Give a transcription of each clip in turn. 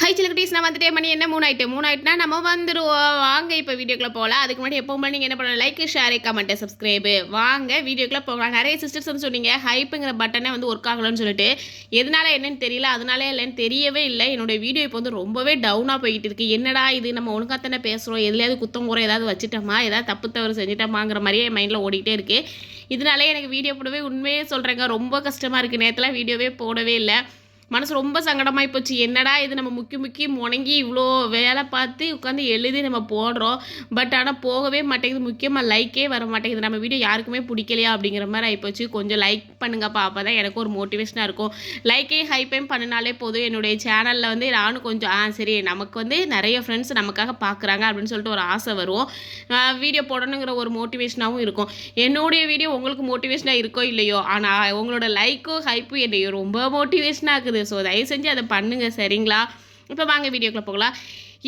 High சிலக்குட்டீஸ் நான் வந்துட்டே மணி என்ன? மூணு ஆயிட்டு. மூணு ஆயிட்டுனா நம்ம வந்துடுவோம் வாங்க இப்போ வீடியோக்குள்ள போகலாம் அதுக்கு முன்னாடி எப்போ நீங்கள் என்ன பண்ணலாம் லைக் ஷேர் கமெண்ட்டு சப்ஸ்கிரைபு வாங்க வீடியோக்குள்ள போகலாம். நிறைய சிஸ்டர்ஸ் வந்து சொன்னீங்க ஹைப்புங்கிற பட்டனே வந்து ஒர்க் ஆகலன்னு சொல்லிட்டு. எதனால என்னன்னு தெரியல. அதனால இல்லைன்னு தெரியவே இல்லை. என்னுடைய வீடியோ இப்போ வந்து ரொம்பவே டவுனாக போயிட்டு இருக்கு. என்னடா இது? நம்ம ஒழுங்காக தானே பேசுகிறோம் எதுலையாவது குத்தம் குறை ஏதாவது வச்சுட்டோமா? ஏதாவது தப்பு தவறு செஞ்சிட்டோமாங்கிற மாதிரியே என் மைண்டில் ஓடிக்கிட்டே இருக்குது இதனாலே எனக்கு வீடியோ போடவே உண்மையே சொல்கிறேங்க ரொம்ப கஷ்டமாக இருக்குது நேரத்தில் வீடியோவே போடவே இல்லை. மனசு ரொம்ப சங்கடமாகி போச்சு. என்னடா இது? நம்ம முக்கி முக்கி முணங்கி இவ்வளோ வேலை பார்த்து உட்காந்து எழுதி நம்ம போடுறோம். பட் ஆனால் போகவே மாட்டேங்குது. முக்கியமாக லைக்கே வர மாட்டேங்குது. நம்ம வீடியோ யாருக்குமே பிடிக்கலையா அப்படிங்கிற மாதிரி ஆகிப்போச்சு கொஞ்சம் லைக் பண்ணுங்கப்பா அப்போ தான் எனக்கு ஒரு மோட்டிவேஷனாக இருக்கும். லைக்கே ஹைப்பையும் பண்ணினாலே போதும். என்னுடைய சேனலில் வந்து நானும் கொஞ்சம் ஆ சரி நமக்கு வந்து நிறைய ஃப்ரெண்ட்ஸ் நமக்காக பார்க்குறாங்க அப்படின்னு சொல்லிட்டு ஒரு ஆசை வரும். வீடியோ போடணுங்கிற ஒரு மோட்டிவேஷனாகவும் இருக்கும். என்னுடைய வீடியோ உங்களுக்கு மோட்டிவேஷனாக இருக்கோ இல்லையோ ஆனால் உங்களோட லைக்கோ ஹைப்பும் என்னை ரொம்ப மோட்டிவேஷனாக இருக்குது ஸோ தயவு செஞ்சு அதை பண்ணுங்க சரிங்களா? இப்போ வாங்க வீடியோக்குள்ளே போகலாம்.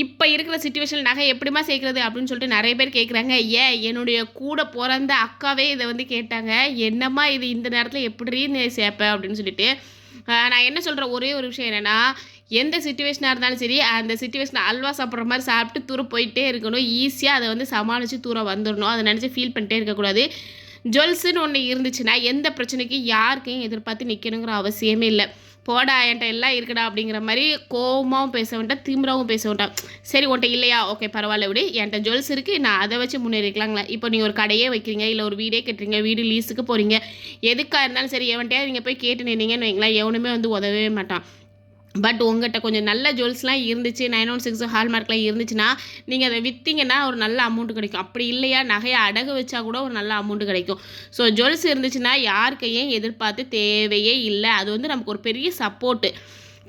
இப்போ இருக்கிற சுச்சுவேஷன் நகை எப்படிமா சேர்க்குறது அப்படின்னு சொல்லிட்டு நிறைய பேர் கேட்குறாங்க ஏன்? என்னுடைய கூட பிறந்த அக்காவே இதை வந்து கேட்டாங்க. என்னம்மா இது இந்த நேரத்தில் எப்படி சேர்ப்பேன் அப்படின்னு சொல்லிட்டு நான் என்ன சொல்கிற ஒரே ஒரு விஷயம் என்னென்னா எந்த சுச்சுவேஷனாக இருந்தாலும் சரி அந்த சுச்சுவேஷன் அல்வா சாப்பிட்ற மாதிரி சாப்பிட்டு தூரம் போயிட்டே இருக்கணும். ஈஸியாக அதை வந்து சமாளித்து தூரம் வந்துடணும். அதை நினச்சி ஃபீல் பண்ணிட்டே இருக்கக்கூடாது. ஜுவல்ஸுன்னு ஒன்று இருந்துச்சுன்னா எந்த பிரச்சனைக்கும் யாருக்கையும் எதிர்பார்த்து நிற்கணுங்கிற அவசியமே இல்லை. போடா என்கிட்ட எல்லாம் இருக்குடா அப்படிங்கிற மாதிரி கோவமாகவும் பேச வேண்டாம் திமிராவும் பேச வேண்டாம். சரி உன்ட்ட இல்லையா? ஓகே பரவாயில்ல விடு. என்கிட்ட ஜுவல்ஸ் இருக்குது நான் அதை வச்சு முன்னேறிக்கலாங்களா? இப்போ நீங்கள் ஒரு கடையே வைக்கிறீங்க இல்லை ஒரு வீடே கட்டுறீங்க வீடு லீஸுக்கு போகிறீங்க எதுக்காக இருந்தாலும் சரி எவன்ட்டையா நீங்கள் போய் கேட்டு நின்னீங்கன்னு வைங்களேன் எவனுமே வந்து உதவவே மாட்டான். பட் உங்கள்கிட்ட கொஞ்சம் நல்ல ஜுவல்ஸ்லாம் இருந்துச்சு நைன் ஒன் சிக்ஸ் ஹால்மார்க்லாம் இருந்துச்சுன்னா நீங்கள் அதை விற்றீங்கன்னா ஒரு நல்ல அமௌண்ட் கிடைக்கும். அப்படி இல்லையா? நகையை அடகு வச்சா கூட ஒரு நல்ல அமௌண்ட் கிடைக்கும். ஸோ ஜுவல்ஸ் இருந்துச்சுன்னா யாருக்கையும் எதிர்பார்த்து தேவையே இல்லை? அது வந்து நமக்கு ஒரு பெரிய சப்போர்ட்டு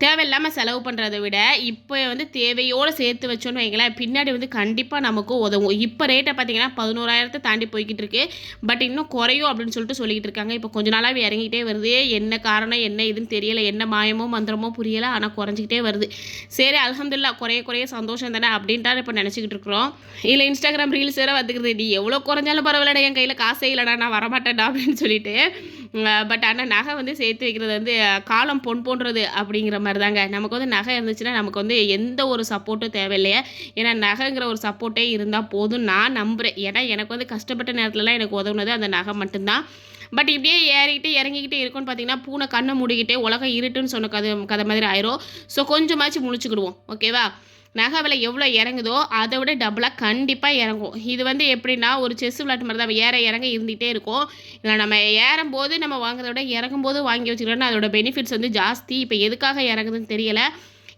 தேவையில்லாமல் செலவு பண்ணுறத விட இப்போ வந்து தேவையோடு சேர்த்து வச்சோன்னு வைங்களேன் பின்னாடி வந்து கண்டிப்பாக நமக்கு உதவும். இப்போ ரேட்டை பார்த்தீங்கன்னா பதினோராயிரத்தை தாண்டி போய்கிட்டு இருக்கு. பட் இன்னும் குறையும் அப்படின்னு சொல்லிட்டு சொல்லிக்கிட்டு இருக்காங்க. இப்போ கொஞ்ச நாளாகவே இறங்கிட்டே வருது. என்ன காரணம் என்ன இதுன்னு தெரியலை. என்ன மாயமோ மந்திரமோ புரியலை. ஆனால் குறைஞ்சிக்கிட்டே வருது. சரி அலமதுல்லா குறைய குறைய சந்தோஷம் தானே அப்படின்ட்டு இப்போ நினச்சிக்கிட்டு இருக்கிறோம். இல்லை இன்ஸ்டாகிராம் ரீல்ஸ் வேறு வந்துக்கிறது நீ எவ்வளோ குறைஞ்சாலும் பரவாயில்லடா என் கையில் காசே இல்லைடா நான் வரமாட்டேன்டா அப்படின்னு சொல்லிட்டு. பட் ஆனால் நகை வந்து சேர்த்து வைக்கிறது வந்து காலம் பொன் போன்றது அப்படிங்கிற மாதிரி தாங்க நமக்கு வந்து நகை இருந்துச்சுன்னா நமக்கு வந்து எந்த ஒரு சப்போர்ட்டும் தேவையில்லையே. ஏன்னா நகைங்கிற ஒரு சப்போர்ட்டே இருந்தால் போதும் நான் நம்புகிறேன் ஏன்னா எனக்கு வந்து கஷ்டப்பட்ட நேரத்துலலாம் எனக்கு உதவுனது அந்த நகை மட்டும்தான். பட் இப்படியே ஏறிக்கிட்டு இறங்கிக்கிட்டே இருக்கும்னு பார்த்தீங்கன்னா பூனை கண்ணை மூடிக்கிட்டே உலகம் இருட்டுன்னு சொன்ன கதை கதை மாதிரி ஆயிரும். ஸோ கொஞ்சமாச்சும் முழிச்சுக்கிடுவோம். ஓகேவா நகை விலை எவ்வளோ இறங்குதோ அதை விட டபுளாக கண்டிப்பாக இறங்கும். இது வந்து எப்படின்னா ஒரு செஸ் விளையாட்டு மாதிரி தான் ஏற இறங்க இருந்துகிட்டே இருக்கும். இதில் நம்ம ஏறும்போது நம்ம வாங்குறத விட இறங்கும்போது வாங்கி வச்சுக்கிறோன்னா அதோட பெனிஃபிட்ஸ் வந்து ஜாஸ்தி. இப்போ எதுக்காக இறங்குதுன்னு தெரியலை.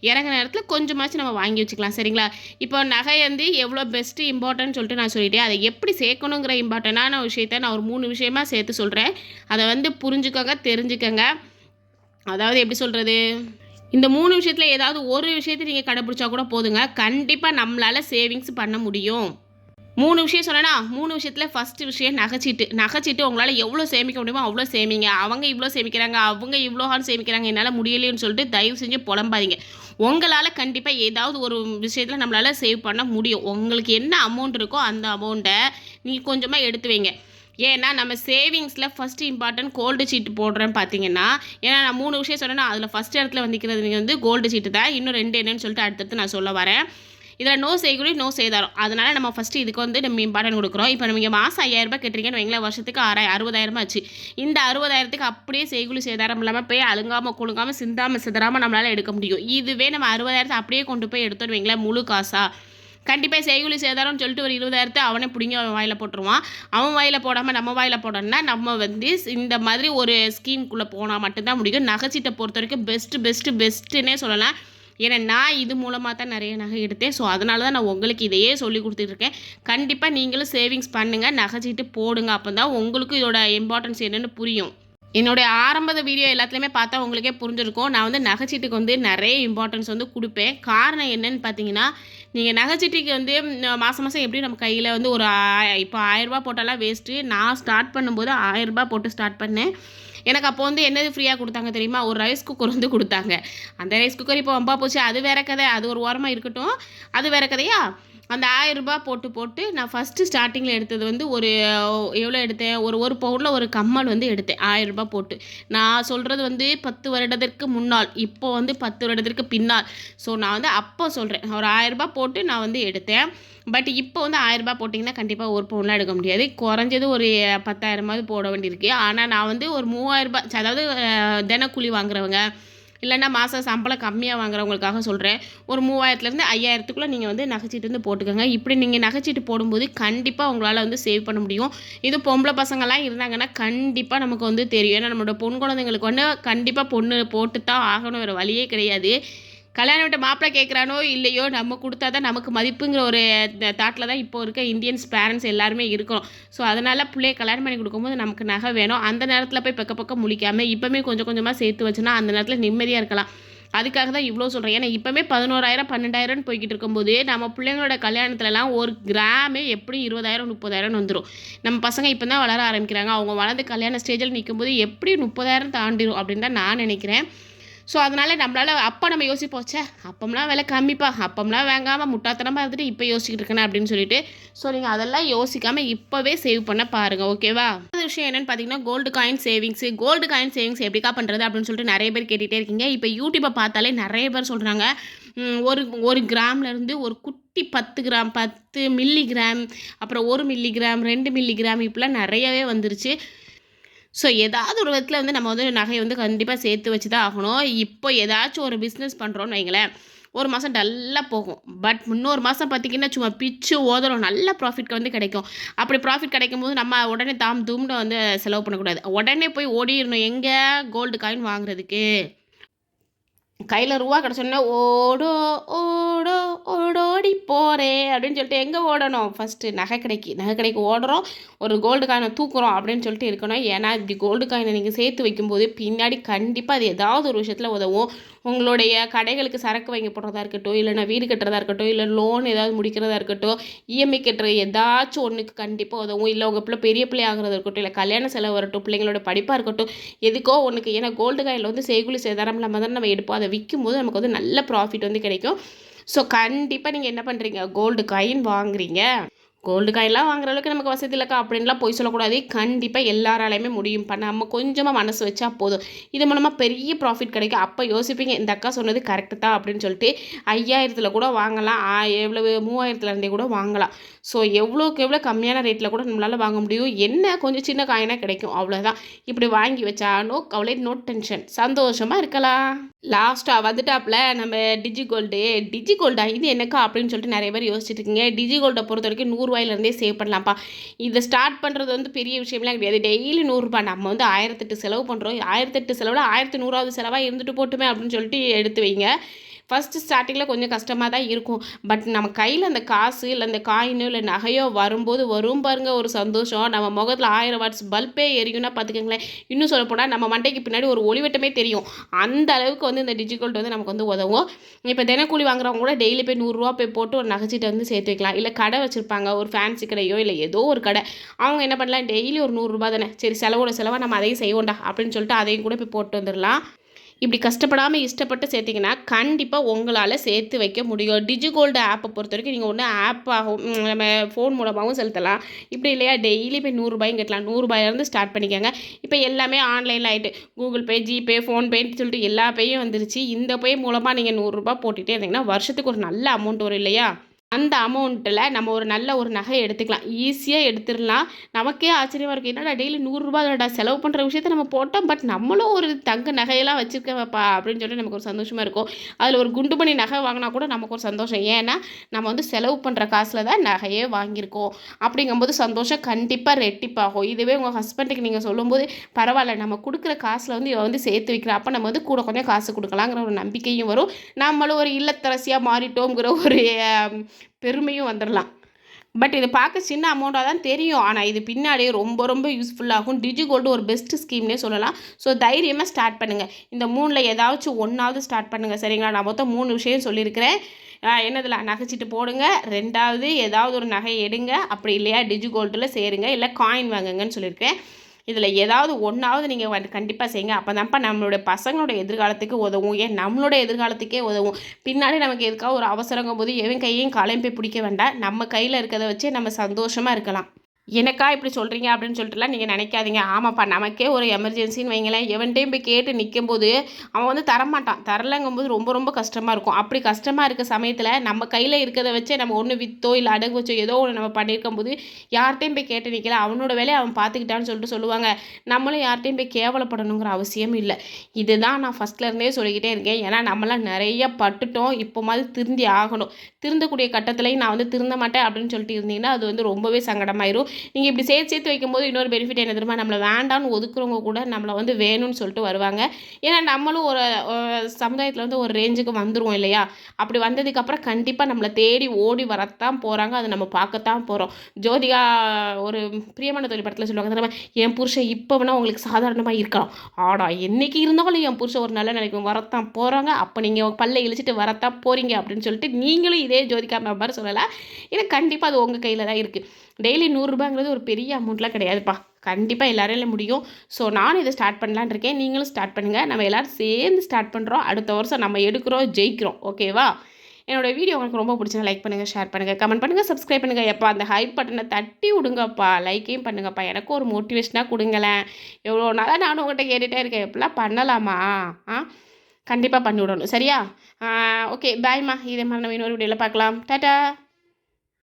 இறங்குற நேரத்தில் கொஞ்சமாச்சும் நம்ம வாங்கி வச்சுக்கலாம் சரிங்களா? இப்போ நகை வந்து எவ்வளோ பெஸ்ட்டு இம்பார்ட்டன்ட் சொல்லிட்டு நான் சொல்லிட்டேன். அதை எப்படி சேர்க்கணுங்கிற இம்பார்ட்டண்டான விஷயத்த நான் ஒரு மூணு விஷயமா சேர்த்து சொல்கிறேன் அதை வந்து புரிஞ்சுக்கோங்க தெரிஞ்சுக்கோங்க. அதாவது எப்படி சொல்கிறது இந்த மூணு விஷயத்தில் ஏதாவது ஒரு விஷயத்தை நீங்கள் கடைப்பிடிச்சா கூட போதுங்க. கண்டிப்பாக நம்மளால் சேவிங்ஸ் பண்ண முடியும். மூணு விஷயம் சொன்னேன்னா மூணு விஷயத்தில் ஃபஸ்ட்டு விஷயம் நகைச்சீட்டு. நகைச்சிட்டு உங்களால் எவ்வளோ சேமிக்க முடியுமோ அவ்வளோ சேமிங்க. அவங்க இவ்வளோ சேமிக்கிறாங்க அவங்க இவ்வளோஹான்னு சேமிக்கிறாங்க என்னால் முடியலையுன்னு சொல்லிட்டு தயவு செஞ்சு புலம்பாதீங்க. உங்களால் கண்டிப்பாக ஏதாவது ஒரு விஷயத்தில் நம்மளால் சேவ் பண்ண முடியும். உங்களுக்கு என்ன அமௌண்ட் இருக்கோ அந்த அமௌண்ட்டை நீங்கள் கொஞ்சமாக எடுத்து வைங்க. ஏன்னா நம்ம சேவிங்ஸில் ஃபஸ்ட்டு இம்பார்ட்டன்ட் கோல்டு சீட்டு போடுறேன்னு பார்த்தீங்கன்னா ஏன்னா நான் மூணு விஷயம் சொன்னேன்னா அதில் ஃபஸ்ட் இடத்துல வந்துக்கிறது வந்து கோல்டு சீட்டு தான். இன்னும் ரெண்டு என்னன்னு சொல்லிட்டு அடுத்தடுத்து நான் சொல்ல வரேன். இதில் நோ செய்கூலி நோ செய்தாரம். அதனால் நம்ம ஃபஸ்ட்டு இதுக்கு வந்து நம்ம இம்பார்ட்டன்ட் கொடுக்குறோம். இப்போ நீங்கள் மாதம் ஐயாயிரரூபா கட்டுறீங்கன்னு வைங்களேன் வருஷத்துக்கு ஆறாய் அறுபதாயிரமா ஆச்சு. இந்த அறுபதாயிரத்துக்கு அப்படியே செய்குலி செய்தாரம் இல்லாமல் போய் அழுங்காமல் குழுங்காமல் சிந்தாமல் சிதறாமல் நம்மளால் எடுக்க முடியும். இதுவே நம்ம அறுபதாயிரத்தை அப்படியே கொண்டு போய் எடுத்தோன்னு வைங்களேன் முழு காசா. கண்டிப்பாக செய்குலி சேதாரம்னு சொல்லிட்டு ஒரு இருபதாயிரத்தை அவனே பிடிங்கி அவன் வாயில் போட்டுருவான். அவன் வாயில் போடாமல் நம்ம வாயில் போடணும்னா நம்ம வந்து இந்த மாதிரி ஒரு ஸ்கீம்குள்ளே போனால் மட்டும்தான் முடியும். நகைச்சீட்டை பொறுத்த வரைக்கும் பெஸ்ட்டு பெஸ்ட்டு பெஸ்ட்டுன்னே சொல்லலாம். ஏன்னா நான் இது மூலமாக தான் நிறைய நகை எடுத்தேன். ஸோ அதனால தான் நான் உங்களுக்கு இதையே சொல்லி கொடுத்துட்ருக்கேன். கண்டிப்பாக நீங்களும் சேவிங்ஸ் பண்ணுங்கள் நகைச்சீட்டு போடுங்க. அப்போ தான் உங்களுக்கு இதோட இம்பார்ட்டன்ஸ் என்னென்னு புரியும். என்னுடைய ஆரம்பத வீடியோ எல்லாத்துலேயுமே பார்த்தா உங்களுக்கே புரிஞ்சிருக்கும். நான் வந்து நகைச்சீட்டுக்கு வந்து நிறைய இம்பார்ட்டன்ஸ் வந்து கொடுப்பேன். காரணம் என்னன்னு பார்த்தீங்கன்னா நீங்கள் நகைச்சீட்டுக்கு வந்து மாதம் மாதம் எப்படி நம்ம கையில் வந்து ஒரு ஆ- இப்போ ஆயிரரூபா போட்டாலாம் வேஸ்ட்டு நான் ஸ்டார்ட் பண்ணும்போது ஆயிரரூபா போட்டு ஸ்டார்ட் பண்ணேன். எனக்கு அப்போ வந்து என்னது ஃப்ரீயாக கொடுத்தாங்க தெரியுமா? ஒரு ரைஸ் குக்கர் வந்து கொடுத்தாங்க. அந்த ரைஸ் குக்கர் இப்போ வம்பா போச்சு. அது வேற கதை. அது ஒரு ஓரமாக இருக்கட்டும். அது வேற கதையா? அந்த ஆயிரரூபா போட்டு போட்டு நான் ஃபஸ்ட்டு ஸ்டார்டிங்கில் எடுத்தது வந்து ஒரு எவ்வளோ எடுத்தேன்? ஒரு ஒரு பவுனில் ஒரு கம்மல் வந்து எடுத்தேன். ஆயிரரூபா போட்டு. நான் சொல்கிறது வந்து பத்து வருடத்திற்கு முன்னால். இப்போ வந்து பத்து வருடத்திற்கு பின்னால். ஸோ நான் வந்து அப்போ சொல்கிறேன் ஒரு ஆயிரரூபா போட்டு நான் வந்து எடுத்தேன். பட் இப்போ வந்து ஆயிரரூபா போட்டிங்கன்னா கண்டிப்பாக ஒரு பவுன்லாம் எடுக்க முடியாது. குறைஞ்சது ஒரு பத்தாயிரமாவது போட வேண்டியிருக்கு. ஆனால் நான் வந்து ஒரு மூவாயிரரூபா அதாவது தினக்கூலி வாங்குறவங்க இல்லைன்னா மாதம் சம்பளம் கம்மியாக வாங்குறவங்களுக்காக சொல்கிறேன் ஒரு மூவாயிரத்துலேருந்து ஐயாயிரத்துக்குள்ளே நீங்கள் வந்து நகைச்சீட்டு வந்து போட்டுக்கோங்க. இப்படி நீங்கள் நகைச்சீட்டு போடும்போது கண்டிப்பாக உங்களால் வந்து சேவ் பண்ண முடியும். இது பொம்பளை பசங்களாம் இருந்தாங்கன்னா கண்டிப்பாக நமக்கு வந்து தெரியும். ஏன்னா நம்மளோட பொன் குழந்தைங்களுக்கு வந்து கண்டிப்பாக பொண்ணு போட்டு தான் ஆகணும். வேறு வழியே கிடையாது. கல்யாணம் விட்ட மாப்பிள்ளை கேட்குறானோ இல்லையோ நம்ம கொடுத்தா தான் நமக்கு மதிப்புங்கிற ஒரு தாட்டில் தான் இப்போ இருக்க இந்தியன்ஸ் பேரண்ட்ஸ் எல்லாருமே இருக்கணும் ஸோ அதனால் பிள்ளைய கல்யாணம் பண்ணி கொடுக்கும்போது நமக்கு நகை வேணும். அந்த நேரத்தில் போய் பக்க பக்கம் முழிக்காமல் இப்போமே கொஞ்சம் கொஞ்சமாக சேர்த்து வச்சுனா அந்த நேரத்தில் நிம்மதியாக இருக்கலாம். அதுக்காக தான் இவ்வளோ சொல்கிறேன் ஏன்னா இப்போமே பதினோராயிரம் பன்னெண்டாயிரம்னு போய்கிட்டு இருக்கும்போது நம்ம பிள்ளைங்களோட கல்யாணத்துலலாம் ஒரு கிராமே எப்படி இருபதாயிரம் முப்பதாயிரம் வந்துடும் நம்ம பசங்க இப்போ தான் வளர ஆரம்பிக்கிறாங்க. அவங்க வளர்ந்து கல்யாண ஸ்டேஜில் நிற்கும்போது எப்படி முப்பதாயிரம் தாண்டிடும் அப்படின்னு தான் நான் நினைக்கிறேன். ஸோ அதனால் நம்மளால் அப்போ நம்ம யோசிப்போம் ச்சே அப்பம்லாம் விலை கம்மிப்பா அப்பம்லாம் வாங்காமல் முட்டாத்தனமாக இருந்துட்டு இப்போ யோசிக்கிட்டு இருக்கேன் அப்படின்னு சொல்லிட்டு. ஸோ நீங்கள் அதெல்லாம் யோசிக்காமல் இப்போவே சேவ் பண்ண பாருங்கள் ஓகேவா அந்த விஷயம் என்னென்னு பார்த்தீங்கன்னா gold coin savings gold coin savings எப்படிக்கா பண்ணுறது அப்படின்னு சொல்லிட்டு நிறைய பேர் கேட்டுகிட்டே இருக்கீங்க. இப்போ யூடியூப்பை பார்த்தாலே நிறைய பேர் சொல்கிறாங்க ஒரு ஒரு கிராம்லேருந்து ஒரு குட்டி பத்து கிராம் பத்து மில்லி கிராம் அப்புறம் ஒரு மில்லி கிராம் ரெண்டு மில்லி கிராம் இப்படிலாம் நிறையவே வந்துருச்சு. ஸோ ஏதாவது ஒரு விதத்தில் வந்து நம்ம வந்து நகையை வந்து கண்டிப்பாக சேர்த்து வச்சு தான் ஆகணும். இப்போ ஏதாச்சும் ஒரு பிஸ்னஸ் பண்ணுறோன்னு வைங்களேன். ஒரு மாதம் டல்லாக போகும். பட் இன்னொரு மாதம் பார்த்திங்கன்னா சும்மா பிச்சு ஓதலும் நல்ல ப்ராஃபிட் வந்து கிடைக்கும். அப்படி ப்ராஃபிட் கிடைக்கும் போது நம்ம உடனே தாம் தூம்னு வந்து செலவு பண்ணக்கூடாது. உடனே போய் ஓடிடணும். எங்கே? கோல்டு காயின் வாங்குறதுக்கு. கையில் ரூபா கிடச்சோன்னா ஓடோ ஓ ஓடோடி போகிறேன் அப்படின்னு சொல்லிட்டு எங்கே ஓடணும்? ஃபஸ்ட்டு நகை கடைக்கு. நகை கடைக்கு ஓடுறோம். ஒரு கோல்டு காயினை தூக்குறோம் அப்படின்னு சொல்லிட்டு இருக்கணும். ஏன்னா இப்படி கோல்டு காயினை நீங்கள் சேர்த்து வைக்கும்போது பின்னாடி கண்டிப்பாக அது ஏதாவது ஒரு விஷயத்தில் உதவும். உங்களுடைய கடைகளுக்கு சரக்கு வாங்கி போடுறதா இருக்கட்டும் இல்லைனா வீடு கட்டுறதா இருக்கட்டும் இல்லை லோன் ஏதாவது முடிக்கிறதா இருக்கட்டும் இஎம்ஐ கட்டுறது ஏதாச்சும் ஒன்றுக்கு கண்டிப்பாக உதவும். இல்லை உங்கள் பிள்ளை பெரிய பிள்ளை ஆகிறதா இருக்கட்டும் இல்லை கல்யாண செலவு வரட்டும் பிள்ளைங்களோட படிப்பாக இருக்கட்டும் எதுக்கோ ஒன்றுக்கு ஏன்னா கோல்டு காயில் வந்து செய்குலி சேதாரம் இல்லாமல் தான் நம்ம எடுப்போம். அதை விற்கும் போது நமக்கு வந்து நல்ல ப்ராஃபிட் வந்து கிடைக்கும். ஸோ கண்டிப்பாக நீங்கள் என்ன பண்ணுறீங்க கோல்டு காயின் வாங்குறீங்க. கோல்டு காயெல்லாம் வாங்குற அளவுக்கு நமக்கு வசதி இல்லைக்கா அப்படின்லாம் போய் சொல்லக்கூடாது. கண்டிப்பாக எல்லாராலையுமே முடியும். பண்ண நம்ம கொஞ்சமாக மனசு வச்சா போதும். இது மூலமாக பெரிய ப்ராஃபிட் கிடைக்கும். அப்போ யோசிப்பீங்க இந்த அக்கா சொன்னது கரெக்டு தான் அப்படின்னு சொல்லிட்டு ஐயாயிரத்தில் கூட வாங்கலாம். எவ்வளவு மூவாயிரத்துலேருந்தே கூட வாங்கலாம். ஸோ எவ்வளோக்கு எவ்வளோ கம்மியான ரேட்டில் கூட நம்மளால் வாங்க முடியும். என்ன கொஞ்சம் சின்ன காயினாக கிடைக்கும். அவ்வளோதான் இப்படி வாங்கி வச்சா நோ கவலை நோ டென்ஷன் சந்தோஷமாக இருக்கலாம். லாஸ்ட்டாக வந்துட்டாப்புல நம்ம டிஜி கோல்டு டிஜி கோல்டா இது என்னக்கா அப்படின்னு சொல்லிட்டு நிறைய பேர் யோசிச்சுட்டு இருக்கீங்க. டிஜி கோல்டை பொறுத்த வரைக்கும் நூறு நூறுரூவாயிலேருந்தே சேவ் பண்ணலாம்ப்பா. இதை ஸ்டார்ட் பண்ணுறது வந்து பெரிய விஷயம்லாம் கிடையாது. டெய்லி நூறுரூபா நம்ம வந்து ஆயிரத்தெட்டு செலவு பண்ணுறோம் ஆயிரத்தெட்டு செலவில் ஆயிரத்தி நூறாவது செலவாக இருந்துட்டு போட்டுமே அப்படின்னு சொல்லிட்டு எடுத்து வைங்க. ஃபஸ்ட்டு ஸ்டார்டிங்கில் கொஞ்சம் கஷ்டமாக தான் இருக்கும். பட் நம்ம கையில் அந்த காசு இல்லை அந்த காயினோ இல்லை நகையோ வரும்போது வரும் பாருங்க ஒரு சந்தோஷம். நம்ம முகத்தில் ஆயிரம் வாட்ஸ் பல்பே எரியும்னா பார்த்துக்கோங்களேன் இன்னும் சொல்லப்போனால் நம்ம மண்டைக்கு பின்னாடி ஒரு ஒளிவட்டமே தெரியும். அந்த அளவுக்கு வந்து இந்த டிஜிக்கல்ட் வந்து நமக்கு வந்து உதவும். இப்போ தினக்கூலி வாங்குறவங்க கூட டெய்லி போய் நூறுரூவா போய் போட்டு ஒரு நகைச்சிட்டு வந்து சேர்த்து வைக்கலாம் இல்லை கடை வச்சுருப்பாங்க ஒரு ஃபேன்சி கடையோ இல்லை ஏதோ ஒரு கடை. அவங்க என்ன பண்ணலாம்? டெய்லி ஒரு நூறுரூபா தானே. சரி செலவோட செலவாக நம்ம அதையும் செய்வோண்டா அப்படின்னு சொல்லிட்டு அதையும் கூட போய் போட்டு வந்துடலாம் இப்படி கஷ்டப்படாமல் இஷ்டப்பட்டு சேர்த்திங்கன்னா கண்டிப்பாக உங்களால் சேர்த்து வைக்க முடியும். டிஜிகோல்டு ஆப்பை பொறுத்த வரைக்கும் நீங்கள் ஒன்று ஆப்பாகவும் நம்ம ஃபோன் மூலமாகவும் செலுத்தலாம். இப்படி இல்லையா டெய்லி போய் நூறுரூபாயும் கட்டலாம். நூறுரூபாயிலேருந்து ஸ்டார்ட் பண்ணிக்கோங்க. இப்போ எல்லாமே ஆன்லைனில் ஆகிட்டு கூகுள் பே ஜிபே ஃபோன்பேன்னு சொல்லிட்டு எல்லா பேயும் வந்துருச்சு. இந்த பே மூலமாக நீங்கள் நூறுரூபா போட்டுகிட்டே இருந்தீங்கன்னா வருஷத்துக்கு ஒரு நல்ல அமௌண்ட் வரும் இல்லையா? அந்த அமௌண்ட்டில் நம்ம ஒரு நல்ல ஒரு நகை எடுத்துக்கலாம். ஈஸியாக எடுத்துடலாம். நமக்கே ஆச்சரியமாக இருக்கும் என்னடா டெய்லி நூறுரூபாடா செலவு பண்ணுற விஷயத்த நம்ம போட்டோம். பட் நம்மளும் ஒரு தங்க நகையெல்லாம் வச்சுருக்கப்பா அப்படின்னு சொல்லிட்டு நமக்கு ஒரு சந்தோஷமாக இருக்கும். அதில் ஒரு குண்டு பண்ணி நகை வாங்கினா கூட நமக்கு ஒரு சந்தோஷம். ஏன்னா நம்ம வந்து செலவு பண்ணுற காசில் தான் நகையே வாங்கியிருக்கோம். அப்படிங்கும்போது சந்தோஷம் கண்டிப்பாக ரெட்டிப்பாகும். இதுவே உங்கள் ஹஸ்பண்டுக்கு நீங்கள் சொல்லும்போது பரவாயில்ல நம்ம கொடுக்குற காசில் வந்து இவன் வந்து சேர்த்து வைக்கிறோம் அப்போ நம்ம வந்து கூட கொஞ்சம் காசு கொடுக்கலாங்கிற ஒரு நம்பிக்கையும் வரும். நம்மளும் ஒரு இல்லத்தரசியாக மாறிட்டோங்கிற ஒரு பெருமையும் வந்துடலாம் பட் இது பார்க்க சின்ன அமௌண்ட்டாக தான் தெரியும். ஆனால் இது பின்னாடி ரொம்ப ரொம்ப யூஸ்ஃபுல்லாகும் டிஜி கோல்டு ஒரு பெஸ்ட் ஸ்கீம்னே சொல்லலாம். ஸோ தைரியமாக ஸ்டார்ட் பண்ணுங்கள் இந்த மூணில் ஏதாச்சும் ஒன்றாவது ஸ்டார்ட் பண்ணுங்கள் சரிங்களா? நான் மொத்தம் மூணு விஷயம் சொல்லியிருக்கிறேன். என்னதில்? நகைச்சிட்டு போடுங்க. ரெண்டாவது ஏதாவது ஒரு நகை எடுங்க. அப்படி இல்லையா? டிஜி கோல்டில் சேருங்க. இல்லை காயின் வாங்குங்கன்னு சொல்லியிருக்கேன் இதில் ஏதாவது ஒன்றாவது நீங்கள் வந்து கண்டிப்பாக செய்யுங்க. அப்போ தான்ப்பா நம்மளுடைய பசங்களோட எதிர்காலத்துக்கு உதவும். ஏன் நம்மளோட எதிர்காலத்துக்கே உதவும். பின்னாடி நமக்கு எதுக்காக ஒரு அவசரங்கும் போது எவன் கையையும் காலையும் போய் பிடிக்க வேண்டாம். நம்ம கையில் இருக்கிறத வச்சு நம்ம சந்தோஷமாக இருக்கலாம். எனக்கா இப்படி சொல்கிறீங்க அப்படின்னு சொல்லிட்டுலாம் நீங்கள் நினைக்காதீங்க. ஆமாப்பா நமக்கே ஒரு எமர்ஜென்சின்னு வைங்களேன். எவன்ட்டையும் போய் கேட்டு நிற்கும் போது அவன் வந்து தரமாட்டான். தரலங்கும்போது ரொம்ப ரொம்ப கஷ்டமாக இருக்கும். அப்படி கஷ்டமாக இருக்க சமயத்தில் நம்ம கையில் இருக்கிறத வச்சே நம்ம ஒன்று விற்றோ இல்லை அடகு வச்சோ ஏதோ ஒன்று நம்ம பண்ணியிருக்கும் போது யார்கிட்டையும் போய் கேட்டு நிற்கல அவனோட வேலையை அவன் பார்த்துக்கிட்டான்னு சொல்லிட்டு சொல்லுவாங்க. நம்மளும் யார்கிட்டையும் போய் கேவலப்படணுங்கிற அவசியம் இல்லை. இதுதான் நான் ஃபஸ்ட்லேருந்தே சொல்லிக்கிட்டே இருக்கேன். ஏன்னா நம்மளாம் நிறைய பட்டுட்டோம். இப்போ மாதிரி திருந்தி ஆகணும். திருந்தக்கூடிய கட்டத்துலையும் நான் வந்து திருந்த மாட்டேன் அப்படின்னு சொல்லிட்டு இருந்தீங்கன்னா அது வந்து ரொம்பவே சங்கடமாயிரும். நீங்கள் இப்படி சேர்த்து சேர்த்து வைக்கும்போது இன்னொரு பெனிஃபிட் என்ன தெரியுமா? நம்மளை வேண்டான்னு ஒதுக்குறவங்க கூட நம்மளை வந்து வேணும்னு சொல்லிட்டு வருவாங்க. ஏன்னா நம்மளும் ஒரு சமுதாயத்தில் வந்து ஒரு ரேஞ்சுக்கு வந்துருவோம் இல்லையா? அப்படி வந்ததுக்கப்புறம் கண்டிப்பாக நம்மளை தேடி ஓடி வரத்தான் போகிறாங்க அதை நம்ம பார்க்கத்தான் போகிறோம் ஜோதிகா ஒரு பிரியமான தொழில் படத்தில் சொல்லுவாங்க தெரியுமா? என் புருஷன் இப்போ வேணால் உங்களுக்கு சாதாரணமாக இருக்கலாம். ஆடா என்றைக்கு இருந்தாலும் என் புருஷன் ஒரு நல்ல நினைக்கும் வரத்தான் போகிறாங்க அப்போ நீங்கள் பல்லை இழிச்சிட்டு வரத்தான் போகிறீங்க அப்படின்னு சொல்லிட்டு நீங்களும் இதே ஜோதிகா மாதிரி சொல்லலாம். ஏன்னா கண்டிப்பாக அது உங்கள் கையில் தான் இருக்குது டெய்லி நூறுரூபாங்கிறது ஒரு பெரிய அமௌண்ட்லாம் கிடையாதுப்பா. கண்டிப்பாக எல்லாரையில முடியும். ஸோ நானும் இதை ஸ்டார்ட் பண்ணலான் இருக்கேன். நீங்களும் ஸ்டார்ட் பண்ணுங்கள் நம்ம எல்லோரும் சேர்ந்து ஸ்டார்ட் பண்ணுறோம் அடுத்த வருஷம் நம்ம எடுக்கிறோம் ஜெயிக்கிறோம். ஓகேவா என்னோடய வீடியோ உங்களுக்கு ரொம்ப பிடிச்சா லைக் பண்ணுங்கள் ஷேர் பண்ணுங்கள் கமெண்ட் பண்ணுங்கள் சப்ஸ்கிரைப் பண்ணுங்கள் எப்போ அந்த ஹைப் பட்டனை தட்டி விடுங்கப்பா. லைக்கையும் பண்ணுங்கப்பா. எனக்கும் ஒரு மோட்டிவேஷனாக கொடுங்களேன். எவ்வளோ நாளாக நானும் உங்கள்கிட்ட கேட்டுகிட்டே இருக்கேன். எப்படிலாம் பண்ணலாமா? ஆ? கண்டிப்பாக பண்ணி விடணும். சரியா? ஓகே பாய்மா இதே மாதிரி நம்ம இன்னொரு வீடியோவில் பார்க்கலாம். டாட்டா